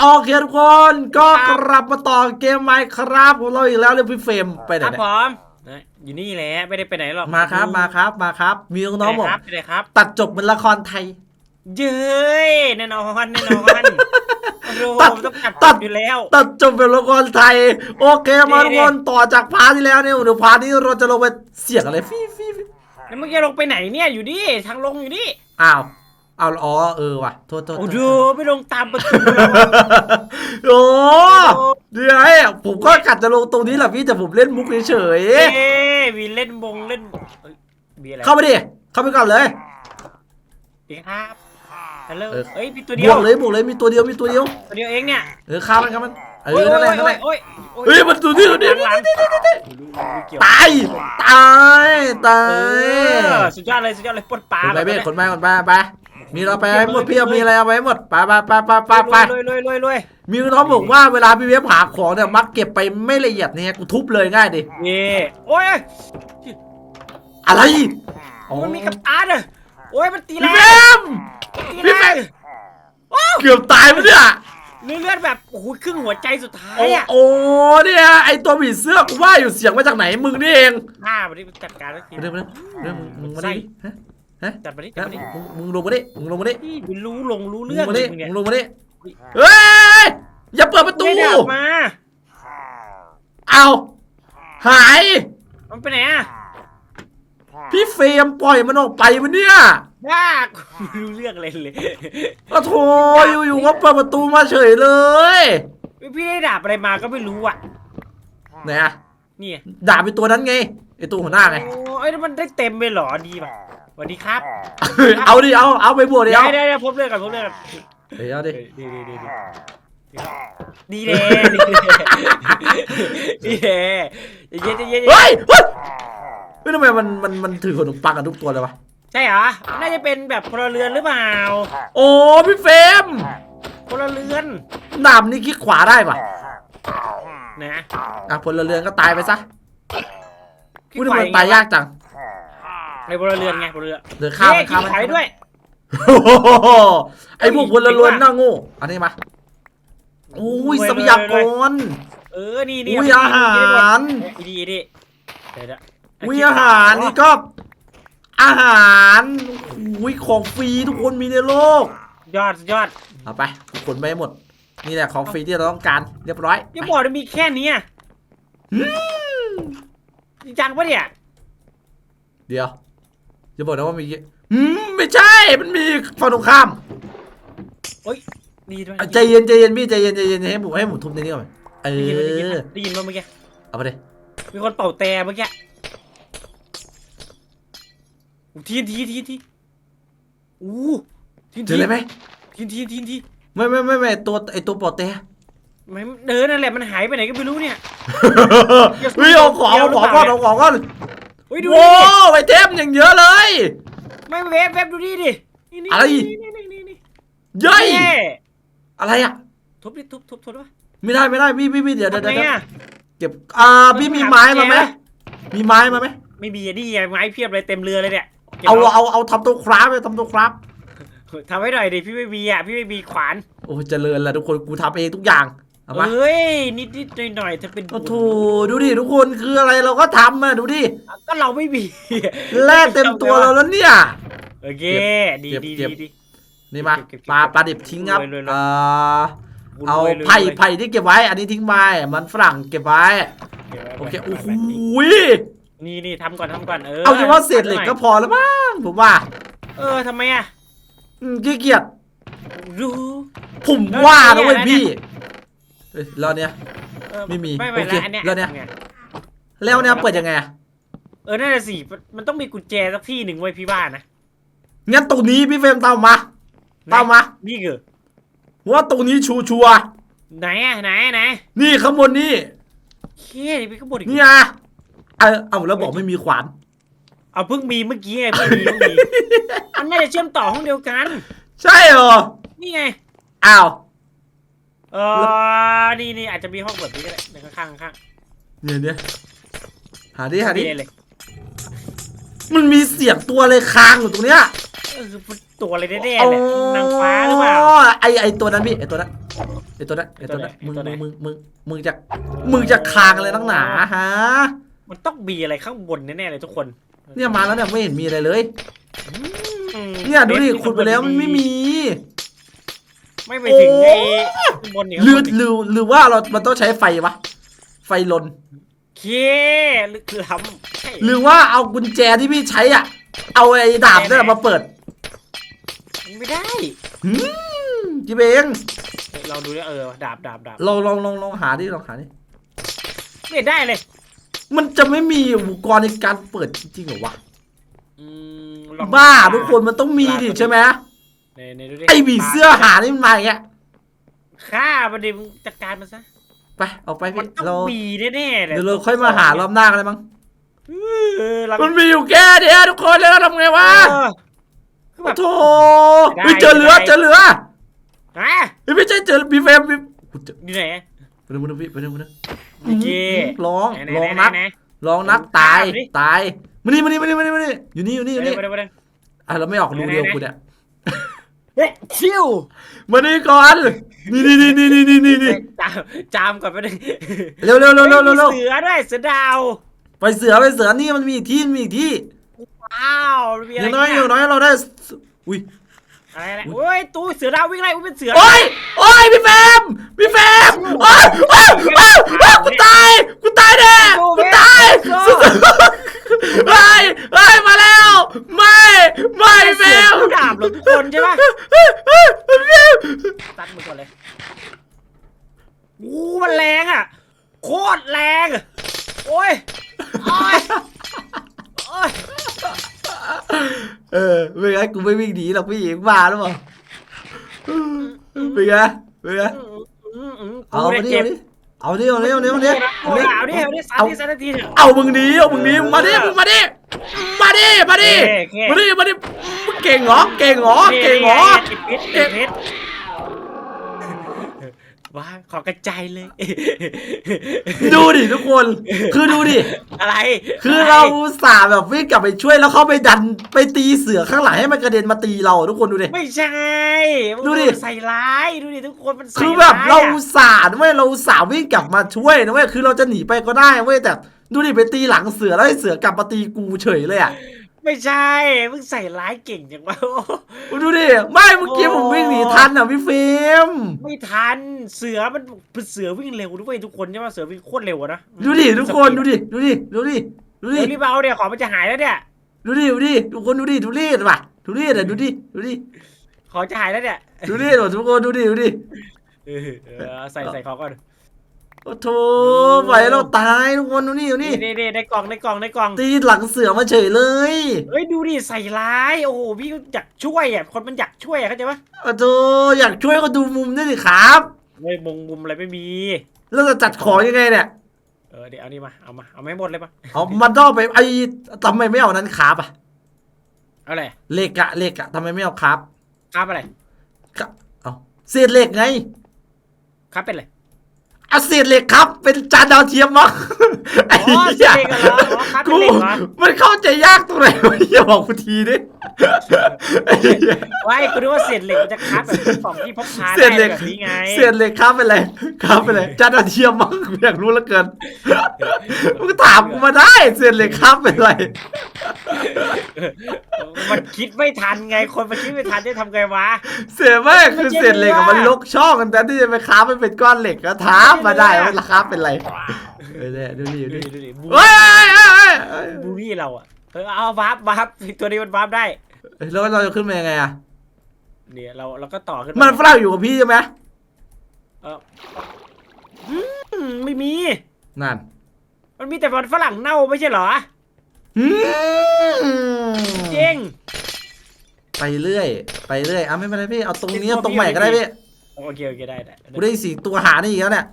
โอเคทุกคนก็กลับมาต่อเกมไมค์ครับของเราอีกแล้วเรื่องพี่เฟรมไปไหนครับเนี่ยผมนะอยู่นี่แหละไม่ได้ไปไหนหรอกมาครับมาครับมาครับ มีน้องๆบอกไปไหครับไปไหนครับ ตัดจบเป็นละครไทย เย้ยแน่นอนแน่นอนโอ้โหตัดต้องตัดตัดอยู่แล้ว ตัดจบเป็นละครไทย โอเคมาทุกคนต่อจากพาร์ทที่แล้วเนี่ยเดี๋ยวพาร์ทนี้เราจะลงไปเสียงอะไรฟี่ฟี่ฟี่แล้วเมื่อกี้ลงไปไหนเนี่ยอยู่นี่ทางลงอยู่นี่อ้าว อ้าวอ๋อเออว่ะโทษโทษโอ้โทษดูไม่ลงตามประตูหรอกโอ้เดี๋ยวไอ้ผมก็กัดจะลงตรงนี้แหละพี่แต่ผมเล่นมุกเฉยเอ๊ะมีเล่นบงเล่นเอ้ยมีอะไรๆเข้าไปดิเข้าไปก่อนเลยดีครับฮัลโหลเออเอ้ยมีตัวบเดียววกเลยบวกเลยมีตัวเดียวมีตัวเดียวตัวเดียวเองเนี่ยเออข้ามมันข้ามมันเอโอ้ยอนั่นแหละนั่นแหละโอ้ยโอ้ยเฮ้ยมันตัวนี้ตัวนี้หลังๆไม่เกี่ยวตายตายตาเอยอสุดยอดเลยสุดยอดเลยปลดปลาคนไปแบบเบ้นั้นคนไปคนไปไป มีเราไปให้หมดพี่เอามีอะไรเอาไปให้หมดไปไปไปไปไปไปรวยรวยรวยรวยมีน้องบอกว่าเวลาพี่เวฟหาของเนี่ยมักเก็บไปไม่ละเอียดเนี่ยกูทุบเลยง่ายดินี่โอ้ยอะไรอ๋อมันมีกับตาเด้อโอ้ยมันตีแรพี่งเวฟตีพี่แรแม่งเกือบตายไปเนี่ยเลือดเลือดแบบโอ้โหครึ่งหัวใจสุดท้ายโอ้อะโอ้เนี่ยไอตัวผีเสื้อกูว่าอยู่เสียงมาจากไหนมึงนี่เองห้าวันนี้จัดการแล้วทีเรื่องเรื่องเรื่องมึงมาดิ ฮะฮะจัดมาดิจัดมาดิมึงมึงลงมาดิมึงลงมาดินี่ไม่รู้ลงรู้มึงเรื่องมาเลดิยมึงเนี่ยมึงลงมาดิเฮ้ยอย่าเปิดประตูไม่ได้ออกมา เอาหาย มันไปไหนอะพี่เฟรมปล่อยมันออกไปมันเนี่ยบ้ากูไม่รู้เรื่องอะไรเลยโอ้โถอยู่ๆก็เปิดประตูมาเฉยเลยพี่ได้ดาบอะไรมาก็ไม่รู้อะไหนอะนี่ด่าไปตัวนั้นไงไอตัวหัวหน้าไงโอ้ยแล้วมันได้เต็มเลยเหรอดีป่ะ สวัสดีครับเอาดิเอาเอาไปบวชดิเดี๋ยวเอาเดี๋ยวเดี๋ยวพบเรื่องกันพบเรื่องกันเฮ้ยเอาดิดีดีดีดีดีเลยดีเลยดีเลยเย็นเย็นเฮ้ยเฮ้ยเฮ้ยทำไมมันมันมันถือขนมปังกันทุกตัวเลยวะใช่เหรอน่าจะเป็นแบบพลเรือนหรือเปล่าโอ้พี่เฟรมพลเรือนดาบนี่คลิกขวาได้ปะนะอะพลเรือนก็ตายไปซะขี้พูดควมันตายยากจัง ในพลเรือนไงพลเรือนเดินข้ามเฮ้มันข้ามมันขี้ไข่ด้วย โอ้โหไอพวกพลเรือนน่าโง่อันนี้มาโอ้ยทรัพยากร เออ นี่นี่อุ้ยอาหารดีดีเดี๋ยวเดี๋ยวอุ้ยอาหารนี่ก็ อาหารอุ้ยของฟรีทุกคนมีในโลก ยอดยอดเอาไปขนไปให้หมด นี่แหละของฟรีที่เราต้องการเรียบร้อยยังไปบอกว่ามีแค่นี้อะจริงจังปะเนี่ย เดี๋ยว จะบอกนะว่ามีอืมไม่ใช่ มันมีฝั่งตรงข้ามดีด้วยอะใจเย็นใจเย็นพี่ใจเย็นใจเย็นให้ผมให้ผมทุบในนี้ก่อนเอได้ยินได้ยินอได้ยินป่ะเมื่อกี้ เอาไปเลยมีคนเป่าแต่เมื่อกี้ทีนทีทีทีอู้ทีนเจทีออะไรไหมทีนทีทีนทีไม่ไม่ไม่ไม่ตัวไอตัวปอดเต้ไม่เดินนั่นแหละมันหายไปไหนก็ไม่รู้เนี่ย เฮ้ยเอาของเอาของก่อนเอาของก่อน เฮ้ยดูโว้ดิไปเทมอย่างเยอะเลย ไม่เวฟเวฟดูดิดินี่นี่อะไร นี่นี่นี่นี่นี่เย้ยเฮ้ยอะไรอะ ทุบดิทุบทุบทุบวะไม่ได้ไม่ได้พี่พี่พี่เดี๋ยวเดี๋ยวทำไงเดี๋ยวอะ เก็บอ่าพี่มีไม้มาไหมมีไม้มาไหมไม่มีอะดิไม้เพียบเลยเต็มเรือเลยเนี่ยก็บเอาเอาเอาทำตัวคราฟเลยทำตัวคราฟทำให้หน่อยดิพี่ไม่มีอะพี่ไม่มีขวานโอ้เจริญแล้วทุกคนกูทำเองทุกอย่าง เอามาเอ้ยนิดนิดหน่อยหน่อยๆถ้าเป็นโอ้โหดูดิทุกคนคืออะไรเราก็ทำอะดูดิก็เราไม่มีแล่เต็มตัวเราแล้วเนี่ย โอเคดีเก็บดีเก็ดีบดี นี่มาเก็บเก็บปลาปลาดิบทิ้งครับรวยรวยรวย เอ่อบุญเอารวยรวยไผ่รวยไผ่ที่เก็บไว้ อันนี้ทิ้งไปมันฝรั่งเก็บไว้โอเคโอ้โหยนี่นี่ทำก่อนทำก่อนเออเอาเฉพาะเศษเหล็กก็พอแล้วมั้งผมว่าเออทำไมอะอืมขี้เกียจดู ผมแล้วว่าเนี่นะยเว้ยแล้วเนี่ยพี่ เอ้ยแล้วเนี่ยเออไม่มีไม่ไม่โอเคแล้วอันเนี้ยแล้วเนี่ย ไงแล้วเนี่ยเปิดยังไงอะเออนั่นแหละสิมันต้องมีกุญแจสักที่หนึ่งไว้ยพี่ว่านะงั้นตรงนี้พี่เฟรมตามมาตามมานี่คือว่าตรงนี้ชัวชัวร์ไหนอะไหนไหนๆนี่ข้างบนนี่เฮ้ยพี่ก็บอกอีกนี่ไงเออเอาแล้วบอกไม่มีขวาน เอาเพิ่งมีเมื่อกี้ไงเพิ่งมีเพิ่งมีมันน่าจะเชื่อมต่อห้องเดียวกัน ใช่เหรอนี่ไงอ้าว เออนี่นี่อาจจะมีห้องแบบนี้ก็ได้ในข้างข้างข้างเนี่ยเนี่ยหาดิหาดิมีเลยมันมีเสียงตัวอะไรค้างอยู่ตรงเนี้ยเออตัวอะไรแน่ๆแหละนางฟ้าหรือเปล่าไอไอตัวนั้นพี่ไอตัวนั้นโไอตัวนั้นไอตัวนั้นไอ้มึงตัวไหน มึงมึงมึงจะมึงจะคางอะไรตั้งหนาฮะมันต้องมีอะไรข้างบนแน่ๆเลยทุกคนเนี่ยมาแล้วเนี่ยไม่เห็นมีอะไรเลย อืมเนี่ยดูดิขุดไปแล้วมันไม่มี ไม่ไปถึงไอ้ข้างบนเนี่ยหรือหรือหรือว่าเรา มันต้องใช้ไฟวะ ไฟลน เคหรือคือทำใช่หรือว่าเอากุญแจที่พี่ใช้อะ เอาไอ้ดาบนั่นนะมาเปิดมันไม่ได้ หืมจิเบงเราดูดิเออดาบดาบดาบลองลองลองลองหาดิลองหาดิ ไม่ได้เลย มันจะไม่มีอุปกรณ์ในการเปิดจริงๆเหรอวะ อืมลองบ้าทุกคนมันต้องมีดิใช่ไหม ในในดูดิไอผีเสื้อหานี่มันมาอย่างเงี้ยฆ่ามันดิมึงจัดการมันซะไปเอาไปมัพี่นต้องเรามีแน่ๆเลยเดี๋ยวเราค่อยมาหารอบหน้ากันเลยมั้งเออเรามันมีอยู่แค่เดียวทุกคนแล้วเราทำไงวะเออคือแบบโธ่ได้ เฮ้ยเจอเรือได้เจอเรือฮะเฮ้ยไม่ใช่เจอบีเฟมบีกูเจออยู่ไหนไปดูไปดูพี่ไปดูไปดูโอเคร้องไหนร้องไหนักไหร้องนักตายตามดิ ตายมานี่มานี่มานี่มานี่มานี่อยู่นี่อยู่นี่อยู่เดี๋นี่ยวเดี๋ยวเดี๋ยวอะเราไม่ออกรูไหนเดียวไหนกูเนี่ย เฮ้ยชิวมานี่ก่อน นี่นี่นี่นี่นี่นี่นี่จามจามก่อนไปเร็วเร็วเร็วเร็วเร็วเร็วเสือด้วยเสือดาวไปเสือไปเสือนี่มันมีที่มีอีกที่ว้าวมีออย่างน้อยอย่างน้อยเราได้ อุ้ยอะไรนะโอ้ยตู้เสือดาววิ่งไล่อุ้ยเป็นเสือ โอ้ยโอ้ยพี่แฟมพี่แฟมโอ้ยโอ้ยโอ้ยกูตายกูตายแน่กูตายสู้ ๆเฮ้ยเฮ้ยมาแล้ว ไม่ไม่พี่แฟเสือมผู้ดาบเหรอทุกคนใช่ปะเฮ้ยเฮ้ยพี่แฟมตัดมือก่อนเลยอู้มันแรงอะ โคตรแรง โอ้ย โอ้ย โอ้ย เออไม่งั้นกูไม่วิ่งหนีหรอกพี่หญิงมาหรือเปล่าเป็นไงเป็นไงอืมอืมเอากูมาได้ดิเจ็บ เอาดิ เอาดิเอาดิเอาดิเอาเอาดิดิเอาเอาดิดิเอาดิสามเอาทีสามนาทีเถอะเอามึงหนีเอามึงหนีมาดิมึงมาดิมาดิมาดิโอเคมาดิมาดิมึงเก่งเหรอเก่งเหรอเก่งเหรอติดพิษติดพิษ ว้าขอกระจายเลย ดูดิทุกคน คือดูดิ อะไรคือเราอุตสาห์แบบวิ่งกลับไปช่วยแล้วเขาไปดันไปตีเสือข้างหลังให้มันกระเด็นมาตีเราทุกคนดูดิ ไม่ใช่ดูดิใส่ร้ายดูดิทุกคนมันใส่คือแบบยเราอะอุตส่าห์นะเว้ยเราอุตส่าห์วิ่งกลับมาช่วยนะเว้ยคือเราจะหนีไปก็ได้เว้ยแต่ ดูดิไปตีหลังเสือแล้วให้เสือกลับมาตีกูเฉยเลยอะ ไม่ใช่มึงใส่ร้ายเก่งจังวะดูดิ ไม่เมื่อกี้ผมวิ่งหนีทันอะพี่ฟิล์มไม่ทันเสือมันเป็นเสือวิ่งเร็วด้วยทุกคนใช่ไหมเสือวิ่งโคตรเร็วอะนะดูดิทุกคนดูดิดูดิดูดิดูดิ เดี๋ยวรีบเอาเดี๋ยวของมันจะหายแล้วเนี่ย ดูดิดูดิทุกคนดูดิดูดิว่ะดูดิอะดูดิดูดิของจะหายแล้วเนี่ยดูดิทุกคนดูดิดูดิเออเออใส่ใส่ของก่อน โอ้โถปล่อยให้เราตายทุกคนดูนี่ดูนี่นี่นี่ในกล่องในกล่องในกล่องตีหลังเสือมาเฉยเลยเฮ้ยดูดิใส่ร้ายโอ้โหพี่อยากช่วยอะคนมันอยากช่วยอะเข้าใจปะโอ้โถอยากช่วยก็ดูมุมด้วยดิครับเฮ้ยมุมมุมอะไรไม่มีแล้วจะจัดของยังไงเนี่ยเออเดี๋ยวเอานี่มาเอามาเอาไม่หมดเลยปะเอามันต้องเอาไปไอ้ทำไมไม่เอานั้นครับอะเอาอะไรเหล็กอะเหล็กอะทำไมไม่เอาครับครับอะไรครับเอาเศษเหล็กไงครับเป็นอะไรเอาเศษเหล็กครับ เป็นจานดาวเทียมมั้งไอ้อ๋อเหี้ยเด็กเหรออ๋อครับเป็นกูเด็กเหรอมันเข้าใจยากตรงไหนวะเหี้ยบอกกูทีดิไอ้เหี้ยไว้กูนึกว่าเศษเหล็กมันจะคับแบบของที่พกพาเศได้ษเหล็กแบบนี้ไงเศษเหล็กครับเป็นไรครับเป็นไรจานดาวเทียมมั้งกูอยากรู้เหลือเกินมึงก็ถามกูมาได้เศษเหล็กครับเป็นไร มันคิดไม่ทันไงคนมันคิดไม่ทันจะทำไงวะเศษแม่งคือเศษเหล็กอะมันลกช่องกันแต่ที่จะไปค้ามันเป็นก้อนเหล็กก็ถามมาได้ว่าราคาเป็นไรเออเนี่ยดูดิดูดูดิดิดูดิบูเฮ้ยเฮ้ยเฮ้ยเฮ้ยเฮ้ยบูรี่เราอะเออเอาวาร์ปวาร์ปตัวนี้มันวาร์ปได้เฮ้ยแล้วเราจะขึ้นมายังไงอะเนี่ยเราเราก็ต่อขึ้นมันฝรั่งอยู่กับพี่ใช่ไหมเอออืมไม่มีนั่น มันมีแต่มันฝรั่งเน่าไม่ใช่เหรออืม เจ๊งไปเรื่อย ไปเรื่อยอะไม่เป็นไรพี่เอาตรงนี้เป็นตัวเอาตรงใหม่พี่ก็ได้พี่โอเคโอเคได้ได้กูได้สี่ตัวหานี่อีกแล้วเนี่ย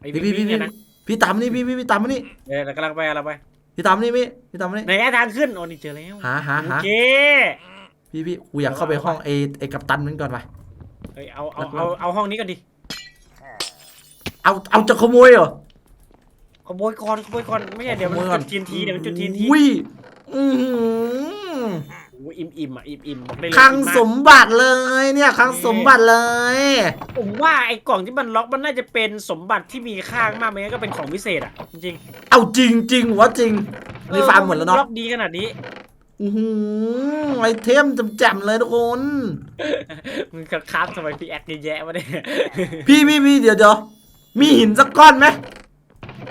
ไอ้พี่พี่พี่พี่พี่เนี่ยพี่นะพี่ตามนี่พี่พี่พี่ตามมานี่เออเรากำลังไปกำลังไปพี่ตามมานี่พี่พี่ตามมานี่ไหนทางขึ้นโอ้นี่เจอแล้วหาหาโอหาเคพี่พี่กูอยากเข้าไปห้องเอไอกัปตันมันก่อนไปเฮ้ยเอาเอาเอาเอาห้องนี้ก่อนดิเอาเอาจะขโมยเหรอ ขโมยก่อนขโมยก่อนไม่ใช่เดี๋ยวมันขโมยก่อน จุดทีนทีเดี๋ยวมันจุดทีนทีอุ้ยอือหือโอ้อิ่มอิ่มๆอะอิ่มอิ่มๆบอกได้เลยคลังอิ่มากสมบัติเลยเนี่ยคลังสมบัติเลย ผมว่าไอ้กล่องที่มันล็อกมันน่าจะเป็นสมบัติที่มีค่ามากไม่งั้นก็เป็นของพิเศษอะจริงเอาจริงจริงๆวะจริงๆนี่ฟาร์มหมดแล้วเนาะล็อกดีขนาดนี้ อือหือไอเทมแจ่มๆเลยทุกคน มึงกระครับทำไมพี่แอคเยอะแยะวะเนี่ยพี่พี่พี่เดี๋ยวเดี๋ยวมีหินสักก้อนไหม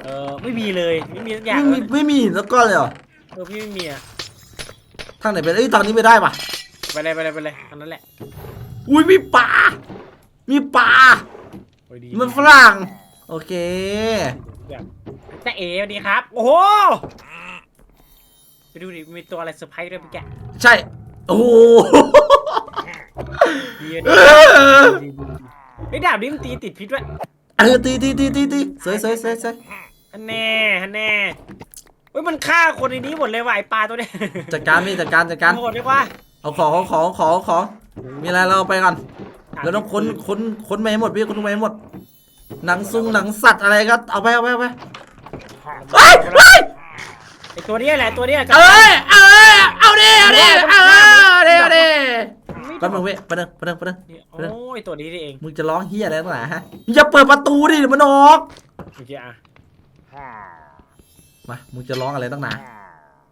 เออไม่มีเลยไม่มีสักอย่างไม่มีเลยไม่มีหินสักก้อนเลยเหรอเออพี่ไม่มีอะทางไหนไปเอ้ยทางนี้ไปได้ปะไปเลยไปเลยไปเลยอันนั้นแหละอุ้ยมีปลามีปลาโอ้ยดีมันฝรั่งโอเค แบบแต่เอ๋สวัสดีครับ โอ้โหไปดูดิมีตัวอะไรเซอร์ไพรส์ด้วยพี่แกใช่ โอ้โหดีเอดีอไอ้ยดาบนี้มันตีติดพิษด้วยเออตีตีตีตีตีสวยสวยสวยสวย ฮันแน่ฮันแน่เฮ้ยมันฆ่าคนในนี้หมดเลยว่ะไอปลาตัวเนี้ยจัดการพี่จัดการจัดการโหดเลยว่ะเอาของเอาของเอาของเอาของ มีอะไรเราเอาไปก่อน เราต้องค้นค้นค้นไปให้หมดพี่ค้นไปให้หมด หนังซุงหนังสัตว์อะไรก็เอาไปเอาไปเอาไปเฮ้ยเฮ้ยไอตัวเนี้ยแหละตัวเนี้ยเอ้ยเอ้ยเอาดิเอาดิเออเอาดิเอาดิแป๊บนึงเว้ยแป๊บนึงแป๊บนึงแป๊บนึง นี่โอ้ยตัวนี้นี่เองมึงจะร้องเฮียอะไรตั้งแต่ฮะมึงอย่าเปิดประตูดิเดี๋ยวมันออกโอเคอะ มา มึงจะร้องอะไรตั้งนาน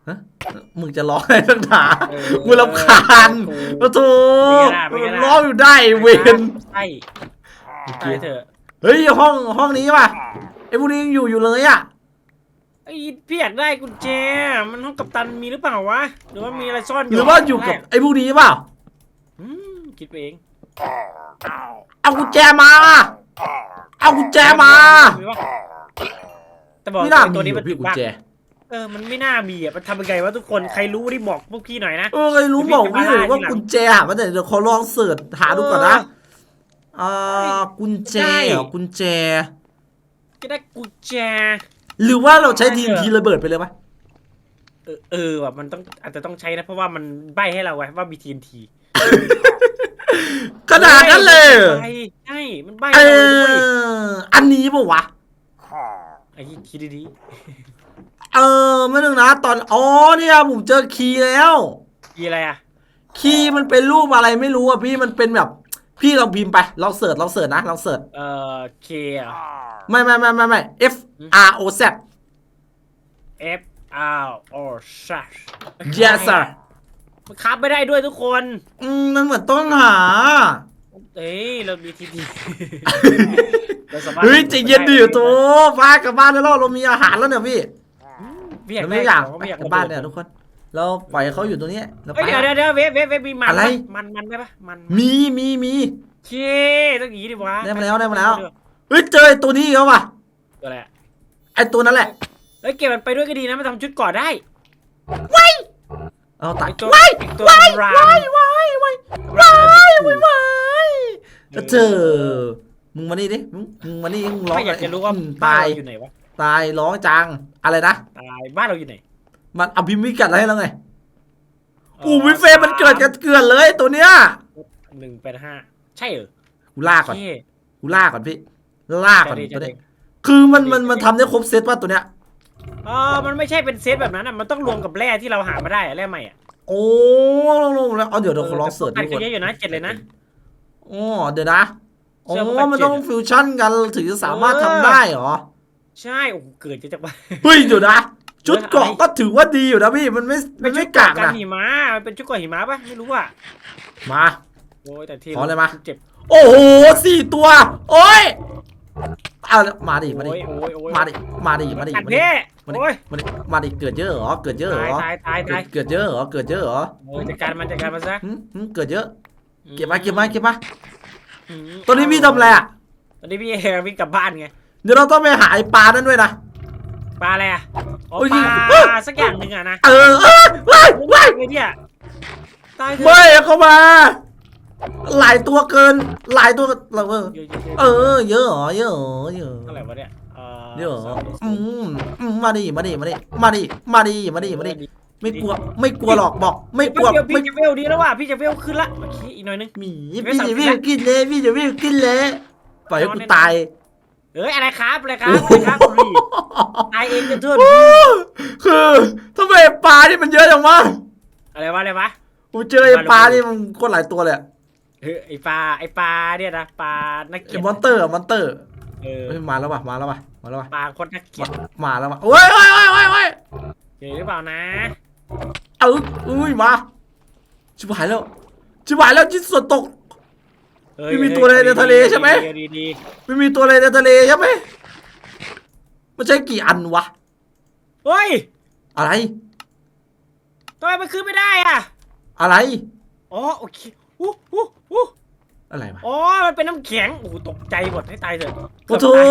ฮะมึงจะร้องอะไรตั้งนานกูรำคาญประตูร้องอยู่ได้เวนใช่ใช่เถอะ เฮ้ยห้องห้องนี้ป่ะไอ้พวกนี้ยังอยู่อยู่เลยอะไอพี่อยากได้กุญแจ มันห้องกัปตันมีหรือเปล่าวะ หรือว่ามีอะไรซ่อนอหยู่รือว่าอยู่กับไอ้พวกนี้เปล่าอืมคิดไปเอง เอากุญแจมา เอากุญแจมาวะ แต่บอกไม่น่ามีตัวนี้มันพี่กุญแจเออ มันไม่น่ามีอะ มันทำยังไงวะทุกคน ใครรู้ที่บอกพวกพี่หน่อยนะ เออใครรู้บอกพี่เลยว่ากุญแจหามาแต่เดี๋ยวขอลองเสิร์ชหาดูก่อนนะอ่ากุญแจเหรอกุญแจ ก็ได้กุญแจ หรือว่าเราใช้ทีมทีระเบิดไปเลยปะเออเออว่ะมันต้องอาจจะต้องใช้นะ เพราะว่ามันใบให้เราไว้ว่ามี TNT ขนาดนั้นเลยเหรอใช่ใช่มันใบเอให้เราด้วยออันนี้ปะวะ ไอ้คิดดีเออไม่นึงนะ ตอนอ๋อเนี่ยผมเจอคีย์แล้วๆมีอะไรอะคีย์มันเป็นรูปอะไรไม่รู้อะพี่มันเป็นแบบ พี่ลองพิมพ์ไปลองเสิร์ชลองเสิร์ชนะลองเสิร์ชเอ่อ K อะ ไม่ไม่ไม่ไม่ไม่ F R O Z F R O S yes sir มันคับไม่ได้ด้วยทุกคน อืมมันเหมือนต้องหา เอ้ยเรามีทีดีเฮ้ยใจเย็นดิโตัวฟ้ากลับบ้านแล้วเราเรามีอาหารแล้วเนี่ยพี่พี่อยากเราได้ไม่อยากของไม่อยากกลับบ้านเนี่ยทุกคน เราปล่อยให้เขาอยู่ตรงนี้เราไปเฮ้ยเดี๋ยวเดี๋ยวเดี๋ยวเวฟเวฟเวฟมีมันอะไร ปมันมันได้ปะมันมีมีมีเคต้องอย่างนี้ดิวะได้มาแล้วได้มาแล้วเฮ้ยเจอไอ้ตัวนี้อีกแล้วว่ะตัวอะไรอะไอ้ตัวนั้นแหละเฮ้ยเก็บมันไปด้วยก็ดีนะมันทำชุดก่อได้เอาตายไอ้ตัวว้ายไอ้ตัวว้ายรามว้ายว้ายว้ายรามว้าย มันไม่ถูกว้ายก็เจอ มึงมานี่ดิ มึงมึงมานี่มึงร้องไม่อยากจะรู้ว่าอืมบ้านตายเราอยู่ไหนวะ ตายร้องจังอะไรนะ ตายบ้านเราอยู่ไหนมันเอาพิมพ์วิกัดอะไรให้แล้วไงอู้วิเฟรมมันเกิดกันเกลือนเลยตัวเนี้ยหนึ่งแปดห้าใช่เหรอกูลากก่อนเคกูลากก่อนพี่ลากก่อนจะดีตัวจะดีเนี้ยคือมันมันมันทำได้ครบเซตว่าตัวเนี้ย เออมันไม่ใช่เป็นเซตแบบนั้นอะ มันต้องรวมกับแร่ที่เราหามาได้อะแร่ใหม่อะ โอ้ลงลงแล้วเอาเดี๋ยวเดี๋ยวขอลองเสิร์ชอัดูนก่อนเยอะอยู่นะเจ็ดเลยนะอ๋อเดี๋ยวนะอ๋เสื้ออผ้ามันเจ็ดต้องฟิวชั่นกันถึงจะสามารถเออทำได้เหรอ ใช่โอ้โหเกิดจะจากบ้านเฮ้ยเดี๋ยวนะชุดเกราะอะไรก็ถือว่าดีอยู่นะพี่มันไม่มันไม่กากกันนะหิมะมันเป็นชุดก่อหิมะปะไม่รู้อะมาโอ้ยแต่ที่ขอเลยมาเจ็บโอ้โหสี่ตัว โอ้ย เอามาดิมาดิโอ้ยโอ้ยโอ้ย มาดิมาดิมาดิอัดมาดิเพ่มาดิโอ้ยมาดิมาดิเกิดเยอะเหรอเกิดเยอะเหรตายอตายตายเกิตาดยเกิดเยอะเหรอเกิดเยอะเหรอโอ้ยจัดการมันจัดการมันซะหึหึเกิดเยอะเก็บมาเก็บมาเก็บมาอืมตอนนี้พี่ทำอะไรอะตอนนี้พี่เอวิ่งกลับบ้านไงเดี๋ยวเราต้องไปหาไอ้ปลานั่นด้วยนะ ปลาอะไรอะอ๋อโอ้ย ปลาสักอย่างหนึ่งอะนะเออเออว้ายว้ายไอ้เนี่ยตายเถอะไม่เข้ามา หลายตัวเกิน หลายตัวเราเออเยอะๆๆเออ เยอะเหรอเยอะเหรอเยอะเท่าไหร่วะเนี่ยเอ่อเยอะเหรอสามสิบอืมอืมมาดิมาดิมาดิมาดิมาดิมาดิมาดิไม่กลัวไม่กลัวหรอกบอก ไม่กลัวเดี๋ยวไม่พี่จะเวลดีแล้วว่ะพี่จะเวลขึ้นละโอเคอีกหน่อยนึงหมีพี่จะวิ่งกินเลยพี่จะวิ่งกินเลยปล่อยให้กูตายเอ้ยอะไรครับอะไรครับอะไรครับพี่ตายเองจะเทื่อนคือทำไมปลาที่มันเยอะจังวะอะไรวะอะไรวะกูเจอไอ้ปลานี่มันโคนหลายตัวเลยอะ เฮ้ยไอปลาไอปลาเนี่ยนะปลานักเกีไอ้ยรมอนเตอร์อะมอนเตอร์เออเฮ้ยมาแล้วว่ะมาแล้วว่ะมาแล้วว่ะปลาคนนักเกียรมามาแล้วว่ะโอ้ยโอ้ยโอ้ยโอ้ยโอ้ยเจอหรือเปล่านะเอาอุ้ยมาชิบหายแล้วชิบหายแล้วชิ้นส่วนตก เฮ้ยไม่มีตัวอะไรในทะเลใช่ไหม ดีดีไม่มีตัวอะไรในทะเลใช่ไหมมันใช้กี่อันวะเฮ้ยอะไรทำไมมันขึ้นไม่ได้อะอะไร อ๋อโอเคอู้อู้ อู้อะไรวะอ๋อ มันเป็นน้ำแข็ง โอ้โหตกใจหมดให้ตายเถอะโอ้โถเกือบตาย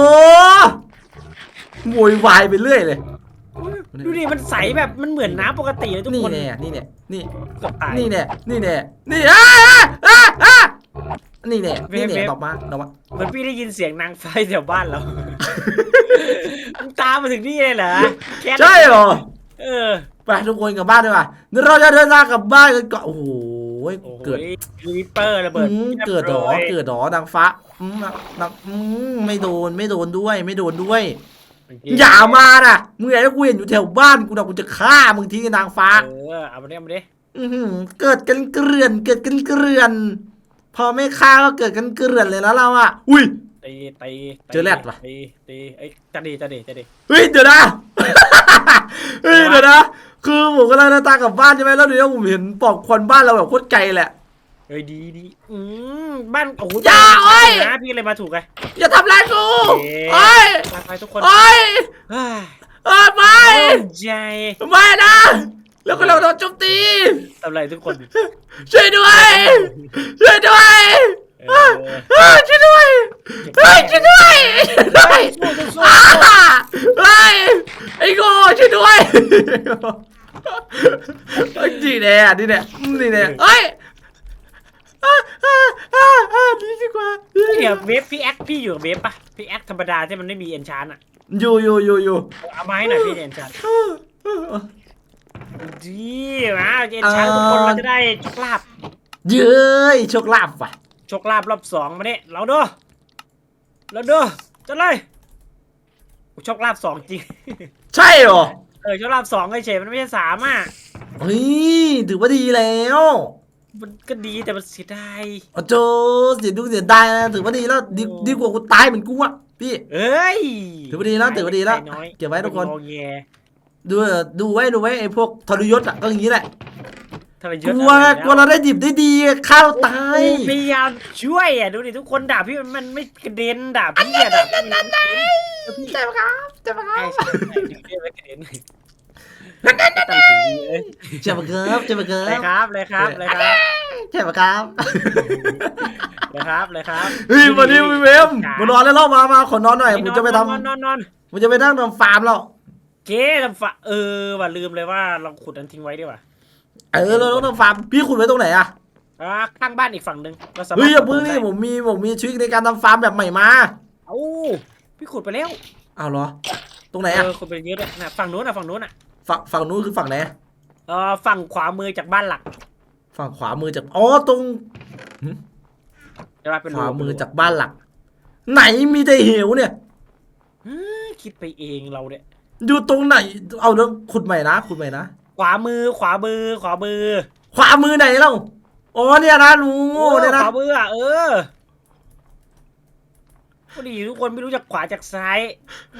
โวยวายไปเรื่อยเลยอุ๊ยดูดิ มันใสแบบ มันเหมือนน้ำปกติเลยทุกนี่คนแน่นี่แน่นี่เกือบตาย นี่แน่นี่แน่นี่อ้าอ้าอ้านี่แน่นี่แน่ดอกมาดอกมาเหมือนพี่ได้ยินเสียงนางไฟแถวบ้านเรามันตามมาถึงนี่เลยเหรอแค่นั้นใช่เหรอ เออ ไปทุกคนกลับบ้านดีกว่าเดี๋ยวเราจะเดินทางกลับบ้านกันก่อนโอ้โห โอ้โหเกิดวิปเปอร์ระเบิดอืมเกิดหรอรียบร้ยเกิดหรอนางฟ้าอืมนางอืมไม่โดนไม่โดนด้วย ไม่โดนด้วย อย่ามาน่ะมึงไอ้กูเห็นอยู่แถวบ้านกูนะกูจะฆ่ามึงทิ้งไอ้นางฟ้า เออเอามาดิเอามาดิอือหือเกิดกันเกลื่อน เกิดกันเกลื่อน พอไม่ฆ่าก็เกิดกันเกลื่อนเลยแล้วเราอะ อุ้ย ตีตีเจอแรดว่ะ ตีตีเอ้ยจะดีจะดีจะดี เฮ้ยเดี๋ยวนะ เฮ้ยเดี๋ยวนะ คือผมกำลังเดินทางกลับบ้านใช่ไหมแล้วเดี๋ยวผมเห็นปลอกควันบ้านเราแบบโคตรไกลแหละเฮ้ยดีดีอืมบ้านโอ้โหอย่าเอ้ย นะพี่เลยมาถูกไง อย่าทำร้ายกูเอ๊ะเอ้ยไปไปทุกคนเอ้ยเฮ้ยเอ้ยไม่โอ้ใจไม่นะ แล้วก็เราโดนโจมตี ทำไรทุกคนช่วยด้วย ช่วยด้วยเออเอ้ย ช่วยด้วยเฮ้ยช่วยด้วยช่วยด้วยสู้อ้าเฮ้ยไอ้โง่ช่วยด้วยเอ้ยนี่แน่นี่แน่นี่แน่เอ้ยดีดีกว่าเดี๋ยวเวฟพี่แอคพี่อยู่กับเวฟปะพี่แอคธรรมดาที่มันไม่มีเอนชานอะอยู่อยู่อยู่อยู่เอามาให้หน่อยพี่เอนชานดีนะเอนชานทุกคนเราจะได้โชคลาภเย้ยโชคลาภว่ะ ชคลาภรอบสองมาเนี่ยเราดูเราดูจะเลยโอ้โชคลาภสองจริง ใช่เหรอ เออโชคลาภสองเฉยๆมันไม่ใช่สามอะเฮ้ยถือว่าดีแล้วมันก็ดีแต่มันเสียดายโอ้โจเสียดูเสียดายนะถือว่าดีแล้วดีดีกว่ากูตายเหมือนกูอะพี่เอ้ยถือว่าดีแล้วถือว่าดีแล้วน้อยเก็บไว้ทุกคนงอแงดูดูไว้ดูไว้ไอ้พวกทรยศอะก็อย่างนี้แหละ ทรยกศลัวอะไรกลัวเราได้ดิบได้ดีข้าวตาย พยายามช่วยอะดูดิทุกคนด่าพี่มันมันไม่กระเด็นด่าพี่อะด่าพี่มันเจ็บครับเจ็บครัใช่บใช่ใช่ดึงได้ไม่กระเด็นตัดสีเอ้ยเจ็บครับเจ็บครัเลยบครับเลยครับเลยครับเจ็บครับเลยครับเลยครับเฮ้ยวันนี้พี่เวมมานอนแล้วเล่ามามาขอนอนหน่อยผมจะไปทนอนนอนนอนำผมจะไปนั่งทำฟาร์มแล้วเจ๊ทำฝะเออว่าลืมเลยว่าเราขุดอันทิ้งไว้ดีกว่า เออเราต้องทำฟาร์มพี่ขุดไว้ตรงไหนอะอ่าข้างบ้านอีกฝั่งหนึ่งเราสามารถเฮ้ยอย่าเพิ่งนี่ขุดได้ผมมีผมมีทริคในการทำฟาร์มแบบใหม่มาเอ้าพี่ขุดไปแล้วอ้าวเหรอ ตรงไหนเออะอขุดไปเยอะด้วยนะฝั่งนู้นอะฝั่งนู้นอะฝั่งฝั่งนู้นคือฝั่งไหนเออฝั่งขวามือจากบ้านหลัก ฝั่งขวามือจากอ๋อตรงจะว่าเป็นขวามือจากบ้านหลัก ไหนมีแต่เหวเนี่ยอืมคิดไปเองเราเนี่ยอยู่ตรงไหน เอาเรื่องขุดใหม่นะขุดใหม่นะ ขวามือขวามือขวามือขวามือไหนเล่าอ๋อเนี่ยนะหนูโง่เนี่ยนะขวามืออะเออพอดีทุกคนไม่รู้จักขวาจากซ้าย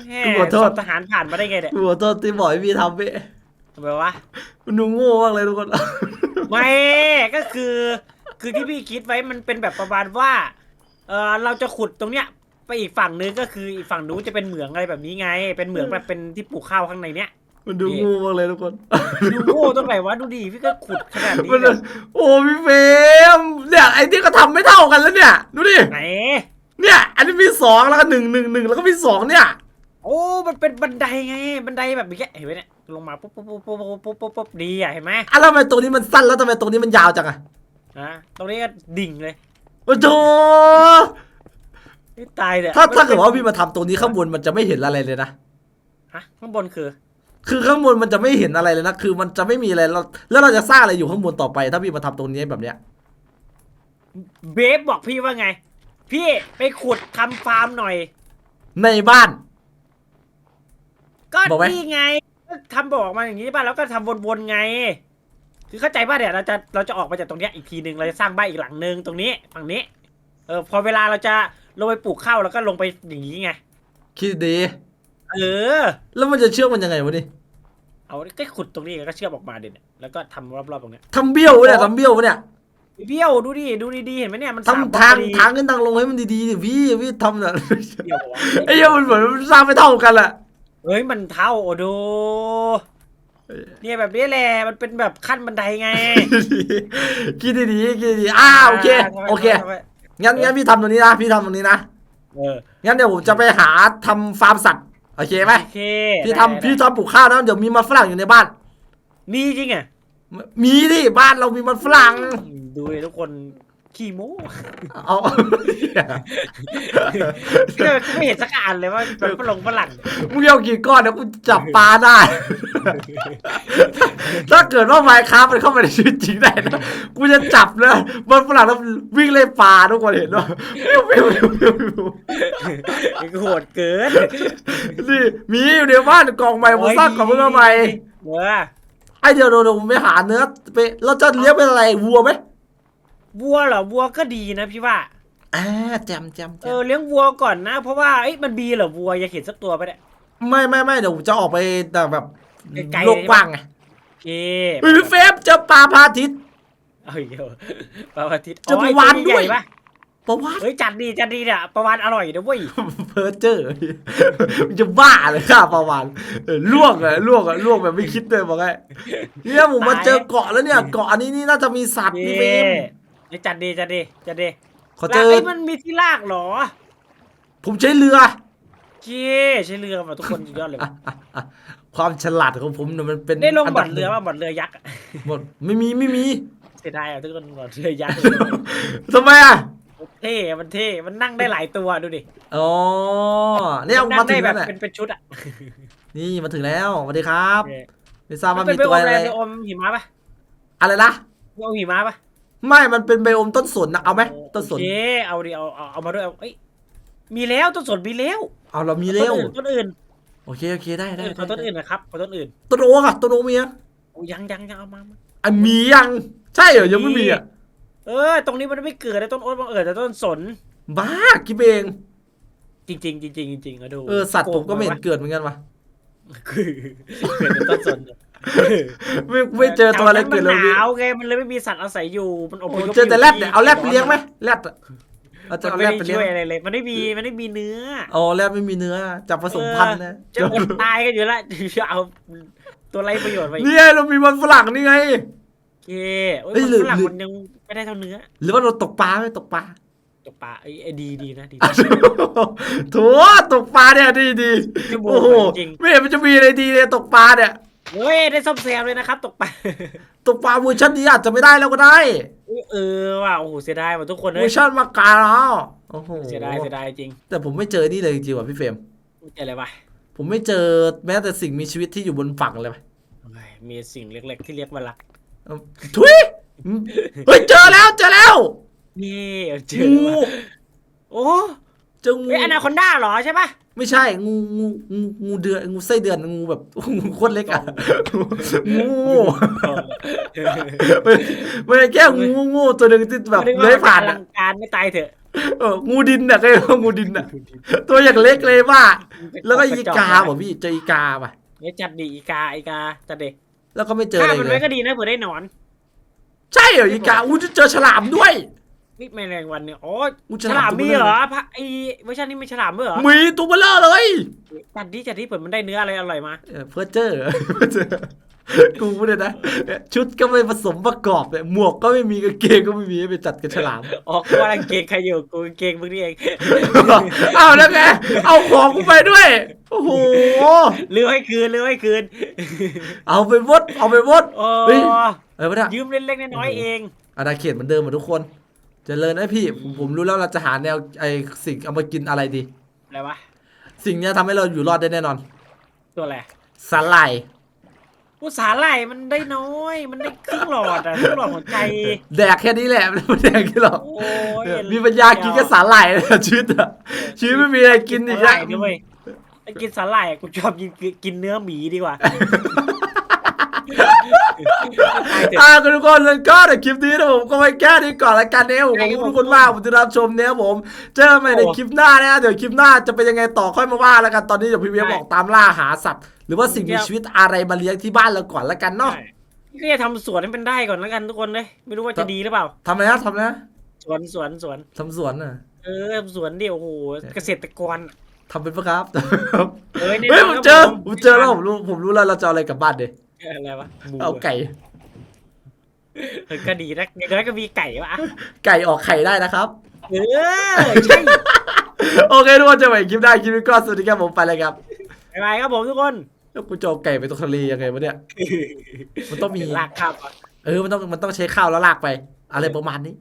แหมสอบทหารผ่านมาได้ไงเนี่ยหัวตัวที่บอกให้พี่ทำพี่ทำไมวะหนูโง่มากเลยทุกคนไม่ก็คือ คือที่พี่คิดไว้มันเป็นแบบประมาณว่าเออเราจะขุดตรงเนี้ยไปอีกฝั่งนึงก็คืออีกฝั่งนู้นจะเป็นเหมืองอะไรแบบนี้ไง เป็นเหมืองแบบเป็นที่ปลูกข้าวข้างในเนี้ย มันดูโง่มากเลยทุกคน ดูโง่ตรงไหนวะดูดิพี่ก็ขุดขนาดนี้มันเลยโอ้พี่เฟรมเนี่ยไอ้ที่ก็ทำไม่เท่ากันแล้วเนี่ย ดูดิ ไหนเนี่ย อันนี้มีสองแล้วก็หนึ่งหนึ่งหนึ่งแล้วก็มีสองเนี่ย โอ้มันเป็นบันไดไง บันไดแบบนี้เห็นไหมเนี่ยลงมาปุ๊บปุ๊บปุ๊บปุ๊บปุ๊บปุ๊บปุ๊บดีอะเห็นไหมอะแล้วทำไมตรงนี้มันสั้นแล้วทำไมตรงนี้มันยาวจังอะอะตรงนี้ก็ดิ่งเลยโอ้โหนี่ตายเลยถ้าถ้าเกิดว่าพี่มาทำตรงนี้ข้างบนมันจะไม่เห็นอะไรเลยนะฮะข้างบนคือ คือข้างบนมันจะไม่เห็นอะไรเลยนะ คือมันจะไม่มีอะไรแล้วแล้วเราจะสร้างอะไรอยู่ข้างบนต่อไป ถ้าพี่มาทำตรงนี้แบบเนี้ย เบฟบอกพี่ว่าไง พี่ไปขุดทำฟาร์มหน่อย ในบ้าน ก็บอกไหมนี่ไงก็ทำบอกมาอย่างนี้ป่ะแล้วก็ทำวนๆไง คือเข้าใจป่ะเนี่ยเราจะเราจะออกมาจากตรงเนี้ยอีกทีหนึ่งเราจะสร้างบ้านอีกหลังหนึ่งตรงนี้ฝั่งนี้ เออพอเวลาเราจะลงไปปลูกข้าวแล้วก็ลงไปอย่างนี้ไง คิดดี เออ แล้วมันจะเชื่อมมันยังไงวะนี่เอาก็ขุดตรงนี้ก็เชื่อมออกมาเด่นยแล้วก็ทำรอบๆตรงเนี้ยทำเบี้ยววะเนี่ยทำเบี้ยววะเนี่ยเบี้ยวดูดิดูดีๆเห็นไหมเนี่ยมันสมทำทางพอดีทางขึ้นทางลงให้มันดีๆดิพี่พี่ทำน่ะเบี้ยววะไอ้เหี้ยมันเหมือนมันสร้างไม่เท่ากันแหละเฮ้ยมันเท่าโอ้ดูเนี่ยแบบนี้แหละมันเป็นแบบขั้นบันไดไงคิดดีๆคิดดีๆอ่าโอเคโอเคงั้นงั้นพี่ทำตรงนี้นะพี่ทำตรงนี้นะเอองั้นเดี๋ยวผมจะไปหาทำฟาร์มสัตว์โอเคไหมโอเคพี่ได้ทำพี่ทำปลูกข้าวนะเดี๋ยวมีมันฝรั่งอยู่ในบ้าน มีจริงอะมีดิบ้านเรามีมันฝรั่ง ดูเลยทุกคน ขี้โม้เอาเออไม่เห็นสักอันเลยว่าเป็นฝรั่งฝรั่งมึงเอากี่ก้อนเดี๋ยวกูจับปลาได้ ถ้าเกิดว่าไมค์ครับมันเข้ามาในชีวิตจริงได้นะกูจะจับเลยมันฝรั่งแล้ววิ่งเล่นปลาทุกคนเห็นว่าวิววิววิววิววิวนี่ก็โหดเกินนี่มีอยู่ในบ้านกล่องใหม่ผมสร้างกล่องเมื่อใหม่เออไอเดี๋ยวเดี๋ยวเดี๋ยวผมไปหาเนื้อไปเราจะเลี้ยงเป็นอะไรวัวไหม วัวเหรอวัวก็ดีนะพี่ว่าอ่าแจมแจมแจเอมอเลี้ยงวัวก่อนนะ เพราะว่าเอ้ยมันบีเหรอวัวอยากเห็นสักตัวไปเนี่ย ไม่ไม่ไม่เดี๋ยวผมจะออกไปแต่แบบไกลๆ โลกกว้างไงโอเคเฮ้ยพี่เฟฟเจอปลาพระอาทิตย์ เอาอีกแล้วปลาอาทิตย์จะไปอ๋อไอ้วานตัด้วยใหญ่ปะประวัติ เฮ้ยจัดดีจัดดีเนี่ยประวานอร่อยนะเว้ย เพอเจอร์มันจะบ้าเลยข้าประวันเออลวกเลยลวกอะลวกแบบไม่คิดเลยบอกไงเนี่ยผมมาเจอเกาะแล้วเนี่ย เกาะอันนี้นี่น่าจะมีสัตว์พี่เฟรมเฮ้ยจัดดีจัดดีจัดดีขอเจอแล้วไอ้ยมันมีที่ลากเหรอผมใช้เรือเจ๊ใช้เรือมาทุกคนสุดยอดเลย อะอะอะความฉลาดของผมเนี่ยมันเป็นได้ลงนบ่ดัอนเรือป่ะบ่อนเรือยักษ์อะหมดไม่มีไม่มีเสียดายอะทุกคนบ่อนเรือยักษ์ทำไมอะเท่มันเท่ มันนั่งได้หลายตัวดูดิอ๋อเนี่ยนั่มางถึได้งแบแล้บวเนี่ยเป็นเป็นชุดอะนี่มาถึงแล้วสวัสดีครับโอเคไม่ทราบมันว่าเป็นมีไบตัวโอมอะอะไรไรไบโอมหิมะป่ะอะไรนะไบโอมหิมะป่ะ ไม่มันเป็นไบโอมต้นสนนะเอาไหมต้นสนโอเคเอาดิเอาเอาเอามาด้วยเอาเอ้ยมีแล้วต้นสนมีแล้วเอาเรามีเร็วต้นอื่นต้นอื่นโอเคโอเคได้ต้นได้อื่นขอต้นอื่นนะครับขอต้นอื่นต้นโอ๊กอะต้นโอ๊กมียังโอ้ยังยังยังเอามามาอะมียัง ใช่เหรอยังไม่มีอะเออ ตรงนี้มันไม่เกิดนะต้นโอ๊ตมันเกิดแต่ต้นสน บ้ากิบเองจริงจริงๆจริงๆจริงๆอะดูเออสัตว์ผมก็ไม่เห็นโเกิดเหมือนกันว่ะคือเกิดแต่ต้นสนเนี่ย ไม่ไม่เจอตัวอะไรเกิดแถเลวยนั้นมันหพี่นาวไงมันเลยไม่มีสัตว์อาศัยอยู่มันอโอ้พยพเจอแต่แรดเนี่ยยู่เอาแรดไปเลี้ยงไหมแรดอะเอาจะมันเอาไม่แรดได้ไปเลี้ยงช่วยอะไรเลย มันไม่มีมันไม่มีเนื้ออ๋อแรดไม่มีเนื้อจับผสมพันธุ์นะจะอดตายกันอยู่แล้วจะเอาตัวไรประโยชน์ไปเนี่ยเรามีมันฝรั่งนี่ไงโอเคโอ้ยเฮ้ยมันหรือฝรั่งหรือมันยังไม่ได้เท่าเนื้อ หรือว่าเราตกปลาไหมตกปลาตกปลาไอ้ยไอ้ดีดีนะดีโถตกปลาเนี่ยดีดีจมูกโอ้โหจริงไม่เห็นมันจะมีอะไรดีเลยตกปลาเนี่ย เฮ้ยได้ส้มแซมเลยนะครับตกปลาตกปลาเวอร์ชันนี้อาจจะไม่ได้แล้วก็ได้อุ๊ยเออว่ะโอ้โหเสียดายว่ะทุกคนเวเลอยร์ชันมากาแล้วโอ้โหเสียดายเสียดายจริงแต่ผมไม่เจอนี่เลยจริงๆว่ะพี่เฟรมเจออะไรวะผมไม่เจอแม้แต่สิ่งมีชีวิตที่อยู่บนฝั่งเลยว่ะเฮ้ยมีสิ่งเล็ก ๆ ที่เรียกว่ารักเอ้าทุยเฮ้ยเจอแล้วเจอแล้วนี่เจองูแล้วว่ะโอ้เจองูเฮ้ยอนาคอนด้าเหรอใช่ปะ ไม่ใช่งูงูงูงูเดือนงูไส้เดือนงูแบบงูโคตรเล็กอะงูไม่ไม่ใช่แค่งูงูตัวหนึ่งที่แบบนึกว่เลื้อยผ่านอลัอะงการไม่ตายเถอะเอองูดินอะก็เรียกว่างูดินอะ ตัวอย่างเล็กเลยว่า แล้วก็อีกาบอกพี่เจออีกาป่ะเฮ้ยจัดดีอีกาอีกาจัดเด็กแล้วก็ไม่เจอฆ่าอะไรมันเลไว้ยก็ดีนะเผื่อได้หนอน ใช่เหรออีกาอู้เจอฉลามด้วย นี่แมลงวันเนี่ยโอ้อุ๊ยฉฉลามลามตัวมีเบลอเหรอพระไอเวอร์ชันนี้มีฉลามด้วยเหรอมีตัวเบลอเลยจัดดีจัดดีเผื่อมันได้เนื้ออะไรอร่อยมาเออเพื่อเจอเพื่อเจอกูเนี่ยนะ ชุดก็ไม่ผสมประกอบเนี่ยหมวกก็ไม่มีกางเกงก็ไม่มีให้ไปจัดกับฉลามออกว่ากางเกงใครอยู่กูกางเกงมึงนี่เอง เอาแล้วไง เอาของกูไปด้วย โอ้โห เลือให้คืนเลือให้คืนเอาไปวดเอาไปวด โอ้เฮ้ย เออไม่ได้ยืมเล็กๆน้อยๆเอง อาณาเขตเหมือนเดิมเหมือนทุกคน เจริญนะพี่ผมผมรู้แล้วเราจะหาแนวไอสิ่งเอามากินอะไรดี อะไรวะ สิ่งเนี้ยทำให้เราอยู่รอดได้แน่นอนตัวอะไรสาหร่ายอุตสาห์ไหลมันได้น้อย มันได้ครึ่งหลอดอะครึ่งหลอดหัวใจ แดกแค่นี้แหละไม่ได้แดกแค่หรอกโอ้ยเออมีปัญญากินแค่สาหร่ายเลยชีวิตอะชีวิตไม่มีอะไรกินอีกสาหแล้วร่ายด้วยไอ้กินสาหร่ายกูชอบกินกินเนื้อหมีดีกว่าตายเถ อะอ่าคุณทุกคนแล้วก็ในคลิปนี้นะผมก็ไว้แค่นี้ก่อนละกันเนี่ยผมขอบคุณทุกคนมากผมที่รับชมเนี่ยผม เจอกันใหม่ในคลิปหน้านะเดี๋ยวคลิปหน้าจะเป็นยังไงต่อค่อยมาว่าแล้วกันตอนนี้เดี๋ยวพี่เวียบอกตามล่าหาสัตว์ หรือว่าสิ่งมีชีวิตอะไรมาเลี้ยงที่บ้านเราก่อนละกันเนาะใช่ก็จะทำสวนให้มันได้ก่อนแล้วกันทุกคนเลยไม่รู้ว่าจะดีหรือเปล่าทำอะไรนะทำอะไรนะสวนสวนสวนทำสวนน่ะเออทำสวนเดียวโอ้โหเกษตรกรทำเป็นปะครับเอ้ยเฮ้ยผมเจอผมเจอแล้วผมรู้ผมรู้แล้วเราจะเอาอะไรกลับบ้านเด็เอออะไรวะหมูเอาไก่ เออก็ดีนะอย่างน้อยก็มีไก่วะอะไก่ออกไข่ได้นะครับ เออใช่โอเคทุกคนเจอกันใหม่คลิปหน้าคลิปนี้ก็สวัสดีครับผมไปเลยครับบ๊ายบายครับผมทุกคนแล้วกูจะเอาไก่ไปตรงทะเลยังไงวะเนี่ยมันต้องมี ลากข้ามอะเออ มันต้อง มันต้องใช้ข้าวแล้วลากไป อะไรประมาณนี้